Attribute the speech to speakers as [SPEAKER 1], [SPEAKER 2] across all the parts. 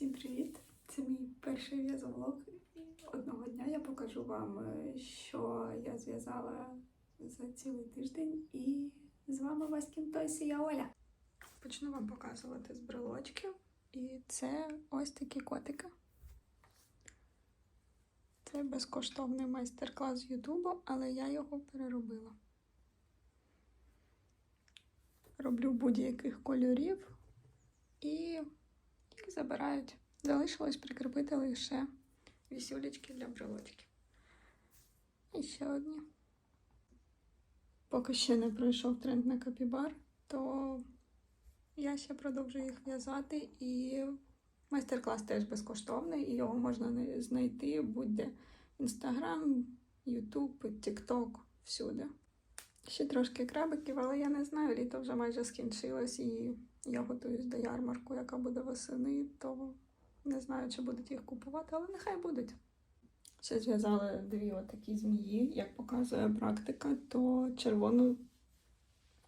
[SPEAKER 1] Всім привіт! Це мій перший в'язовлог. Одного дня я покажу вам, е, що я зв'язала за цілий тиждень. І з вами Васькін Тойсі, я Оля. Почну вам показувати з брелочків. І це ось такі котики. Це безкоштовний майстер-клас з Ютубу, але я його переробила. Роблю будь-яких кольорів і забирають. Залишилось прикріпити лише вісюлечки для брелочків. І ще одні. Поки ще не пройшов тренд на капібар, то я ще продовжую їх в'язати. І майстер-клас теж безкоштовний, і його можна знайти будь-де. Інстаграм, Ютуб, Тікток, всюди. Ще трошки крабиків, але я не знаю, літо вже майже скінчилось, і я готуюсь до ярмарку, яка буде восени, то не знаю, чи будуть їх купувати, але нехай будуть. Ще зв'язала дві отакі змії, як показує практика, то червону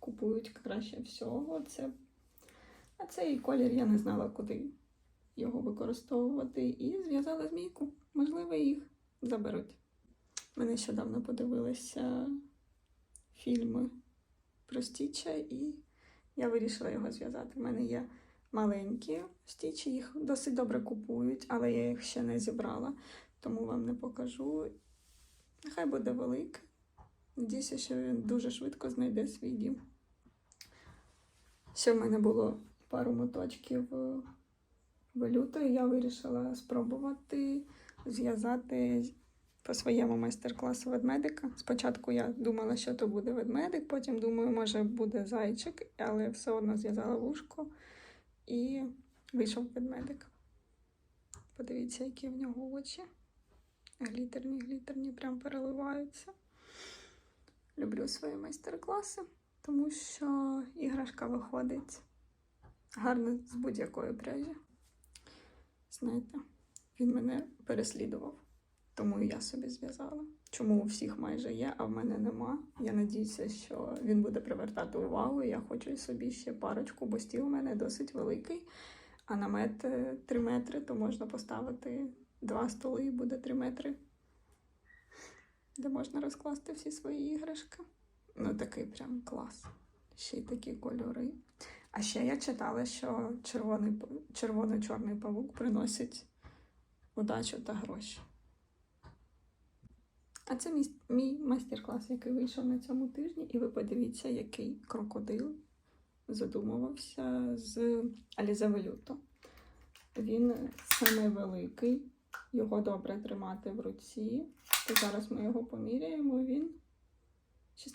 [SPEAKER 1] купують краще всього. Це... А цей колір я не знала, куди його використовувати. І зв'язала змійку. Можливо, їх заберуть. Ми нещодавно подивилися фільми про Стіча, і я вирішила його зв'язати. У мене є маленькі стічі, їх досить добре купують, але я їх ще не зібрала, тому вам не покажу. Нехай буде великий. Надіюся, що він дуже швидко знайде свій дім. Ще в мене було пару моточків е, валюти, я вирішила спробувати зв'язати по своєму майстер-класу ведмедика. Спочатку я думала, що то буде ведмедик, потім думаю, може буде зайчик, але все одно зв'язала вушко і вийшов ведмедик. Подивіться, які в нього очі. Глітерні, глітерні, прям переливаються. Люблю свої майстер-класи, тому що іграшка виходить гарно з будь-якої пряжі. Знаєте, він мене переслідував. Тому я собі зв'язала. Чому у всіх майже є, а в мене нема. Я надіюся, що він буде привертати увагу. Я хочу собі ще парочку, бо стіл у мене досить великий. А намет 3 метри, то можна поставити два столи і буде 3 метри, де можна розкласти всі свої іграшки. Ну, такий прям клас. Ще й такі кольори. А ще я читала, що червоний, червоно-чорний павук приносить удачу та гроші. А це мій, мій майстер-клас, який вийшов на цьому тижні, і ви подивіться, який крокодил задумувався з Алізавелюто. Він саме великий, його добре тримати в руці. Зараз ми його поміряємо. Він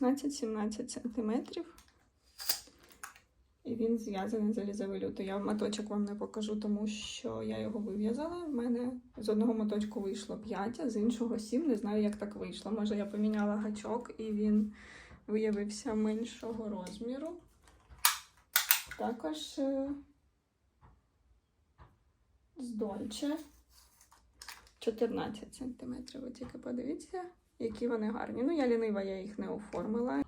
[SPEAKER 1] 16-17 сантиметрів. І він зв'язаний з Алізавелюто. Я моточок вам не покажу, тому що я його вив'язала. В мене з одного моточку вийшло 5, а з іншого 7. Не знаю, як так вийшло. Може, я поміняла гачок і він виявився меншого розміру. Також е, з Дольче 14 см. Ви тільки подивіться, які вони гарні. Ну, я лінива, я їх не оформила.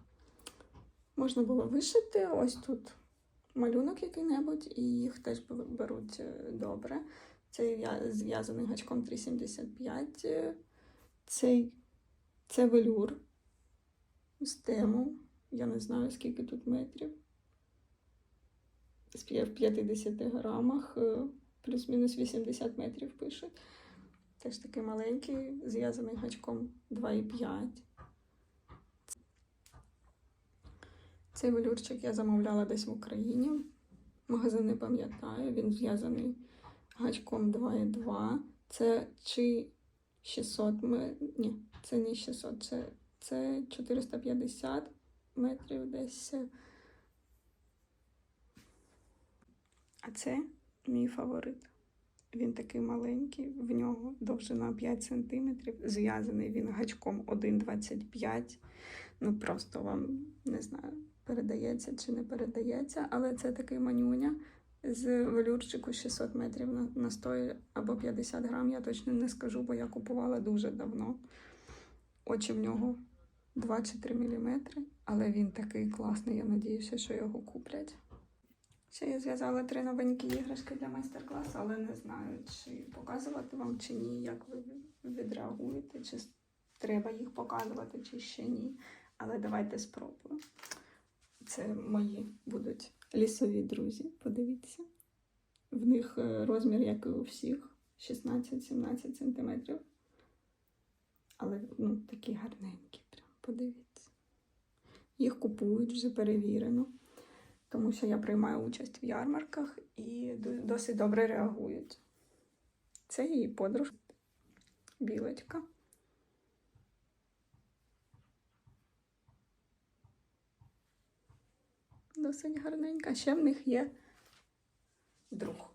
[SPEAKER 1] Можна було вишити ось тут малюнок який-небудь, і їх теж беруть е, добре. Цей зв'язаний гачком 3,75. Е, Цей це велюр з тему. Я не знаю, скільки тут метрів. В 50 грамах, е, плюс-мінус 80 метрів пишуть. Теж такий маленький, зв'язаний гачком 2,5. Цей велюрчик я замовляла десь в Україні. Магазин не пам'ятаю, він зв'язаний гачком 2,2. Це чи 600 ме... Ні, це не 600, це, це 450 метрів десь. А це мій фаворит. Він такий маленький, в нього довжина 5 см, зв'язаний він гачком 1,25. Ну просто вам не знаю, передається чи не передається, але це такий манюня з велюрчику 600 метрів на, на 100 або 50 грам. Я точно не скажу, бо я купувала дуже давно. Очі в нього 2 чи 3 мм, але він такий класний. Я надіюся, що його куплять. Ще я зв'язала три новенькі іграшки для майстер-класу, але не знаю, чи показувати вам чи ні, як ви відреагуєте, чи треба їх показувати, чи ще ні. Але давайте спробуємо. Це мої будуть лісові друзі. Подивіться. В них е, розмір, як і у всіх, 16-17 сантиметрів. Але ну, такі гарненькі, прям подивіться. Їх купують вже перевірено, тому що я приймаю участь в ярмарках і досить добре реагують. Це її подружка білочка. Досить гарненька. Ще в них є друг.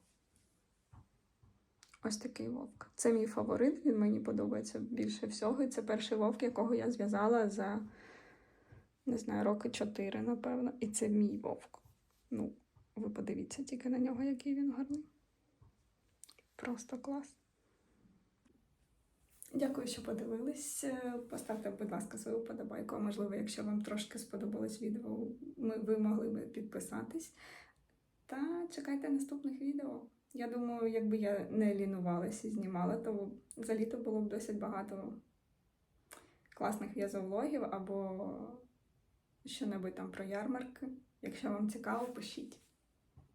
[SPEAKER 1] Ось такий вовк. Це мій фаворит, він мені подобається більше всього. І це перший вовк, якого я зв'язала за, не знаю, роки чотири, напевно. І це мій вовк. Ну, ви подивіться тільки на нього, який він гарний. Просто клас. Дякую, що подивились. Е, Поставте, будь ласка, свою вподобайку. Можливо, якщо вам трошки сподобалось відео, ви могли би підписатись. Та чекайте наступних відео. Я думаю, якби я не лінувалася і знімала, то за літо було б досить багато класних в'язовлогів або що-небудь там про ярмарки. Якщо вам цікаво, пишіть.